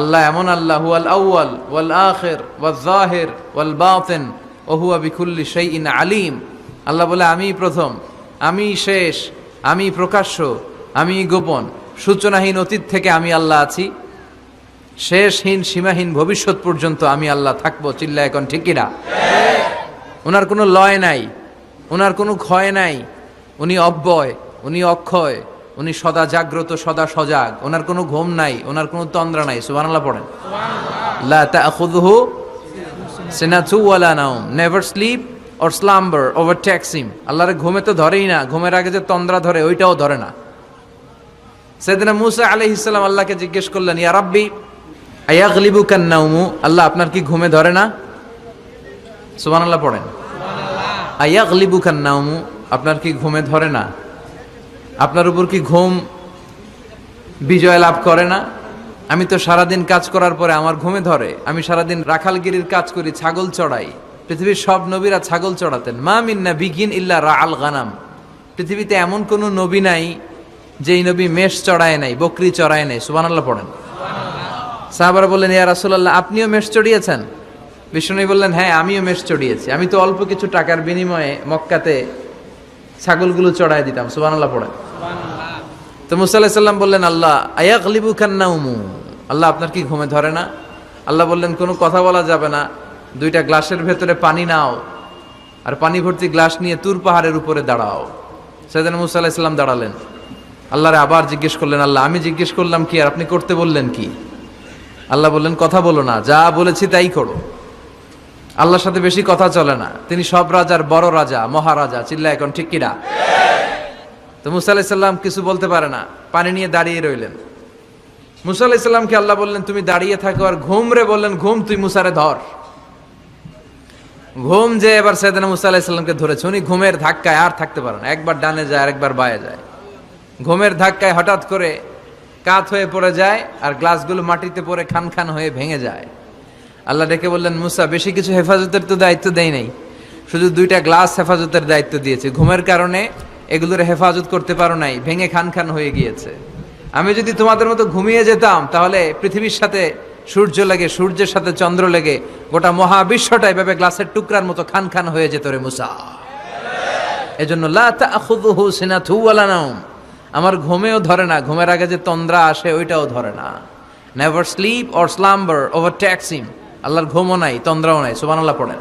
আল্লাহ এমন আল্লাহ, হুয়াল আউয়াল ওয়াল আখির ওয়াল জাহির ওয়াল বাতিন ও হুয়া বিকুল্লি ইন আলিম। আল্লাহ বলে, আমি প্রথম, আমি শেষ, আমি প্রকাশ্য, আমি গোপন। সূচনাহীন অতীত থেকে আমি আল্লাহ আছি। শেষহীন, সীমাহীন ভবিষ্যৎ পর্যন্ত আমি আল্লাহ থাকব। চিল্লা এখন ঠিকই না ওনার কোনো লয় নাই ওনার কোনো ক্ষয় নাই। উনি অব্যয়, উনি অক্ষয় উনি সদা জাগ্রত, সদা সজাগ। ওনার কোনো ঘুম নাই, ওনার কোনো তন্দ্রা নাই। সুবহানাল্লাহ পড়েন। লা তাখুযুহু নেভার স্লিপ স্লাম্বার আল্লাহর ঘুমে তো ধরেই না। ঘুমের আগে যে তন্দ্রা ধরে, ওইটাও ধরে না। সেদিনা জিজ্ঞেস করলেন আল্লাহ, আপনার কি ঘুমে ধরে না? সুবহানাল্লাহ পড়েন। আপনার কি ঘুমে ধরে না? আপনার উপর কি ঘুম বিজয় লাভ করে না? আমি তো সারাদিন কাজ করার পরে আমার ঘুমে ধরে। আমি সারাদিন রাখালগিরির কাজ করি, ছাগল চড়াই। পৃথিবীর সব নবীরা ছাগল চড়াতেন। মা মিন্না বিগিন ইল্লা রা আল গানাম। পৃথিবীতে এমন কোনো নবী নাই যেই নবী মেষ চড়ায় নাই, বকরি চড়ায় নাই। সুবহানাল্লাহ পড়েন। সাহাবারা বললেন, ইয়া রাসূলুল্লাহ, আপনিও মেষ চড়িয়েছেন? বিষ্ণু বললেন হ্যাঁ আমিও মেষ চড়িয়েছি। আমি তো অল্প কিছু টাকার বিনিময়ে মক্কাতে ছাগলগুলো চড়াই দিতাম, সুবহানাল্লাহ পড়ে তো মুসা আলাইহিস সাল্লাম বললেন, আল্লাহ আয়াগলিবু কান্নাউমু আল্লাহ, আপনার কি ঘুমে ধরে না? আল্লাহ বললেন, কোনো কথা বলা যাবে না। দুইটা গ্লাসের ভেতরে পানি নাও আর পানি ভর্তি গ্লাস নিয়ে তুর পাহাড়ের উপরে দাঁড়াও। সেদিন মুসা আলাইহিস সাল্লাম দাঁড়ালেন। আল্লাহরে আবার জিজ্ঞেস করলেন, আল্লাহ, আমি জিজ্ঞেস করলাম কি আর আপনি করতে বললেন কি? আল্লাহ বললেন, কথা বলো না, যা বলেছি তাই করো। আল্লাহর সাথে বেশি কথা চলে না। তিনি সব রাজার বড় রাজা, মহারাজা চিল্লা এখন ঠিক কিনা? তো মুসা আলাইসাল্লাম কিছু বলতে পারে না। পানি নিয়ে দাঁড়িয়ে রইলেন। মুসা আলাইসাল্লামকে আল্লাহ বললেন, তুমি দাঁড়িয়ে থাকো আর ঘুম রে, বললেন, ঘুম তুই মুসারে ধর। ঘুম যে এবার সেদিন মুসা আলাইসাল্লামকে ধরেছে। উনি ঘুমের ধাক্কায় আর থাকতে পারে না। একবার ডানে যায় আর একবার বায়ে যায়। ঘুমের ধাক্কায় হঠাৎ করে কাত হয়ে পড়ে যায় আর গ্লাসগুলো মাটিতে পড়ে খান খান হয়ে ভেঙে যায়। আল্লাহ ডেকে বললেন, মুসা, বেশি কিছু হেফাজতের তো দায়িত্ব দেয় নাই। শুধু দুইটা গ্লাস হেফাজতের দায়িত্ব দিয়েছে। ঘুমের কারণে এগুলোর হেফাজত করতে পারো নাই, ভেঙে খান খান হয়ে গিয়েছে। আমি যদি তোমাদের মতো ঘুমিয়ে যেতাম, তাহলে পৃথিবীর সাথে সূর্য লেগে, সূর্যের সাথে চন্দ্র লেগে, গোটা মহাবিশ্বটা এভাবে গ্লাসের টুকরার মতো খান খান হয়ে যেত রে মুসা। এজন্য আমার ঘুমেও ধরে না, ঘুমের আগে যে তন্দ্রা আসে, ওইটাও ধরে না। Never sleep or slumber over Taxim আল্লাহর ঘুমও নাই তন্দ্রাও নাই সুবহানাল্লাহ পড়েন।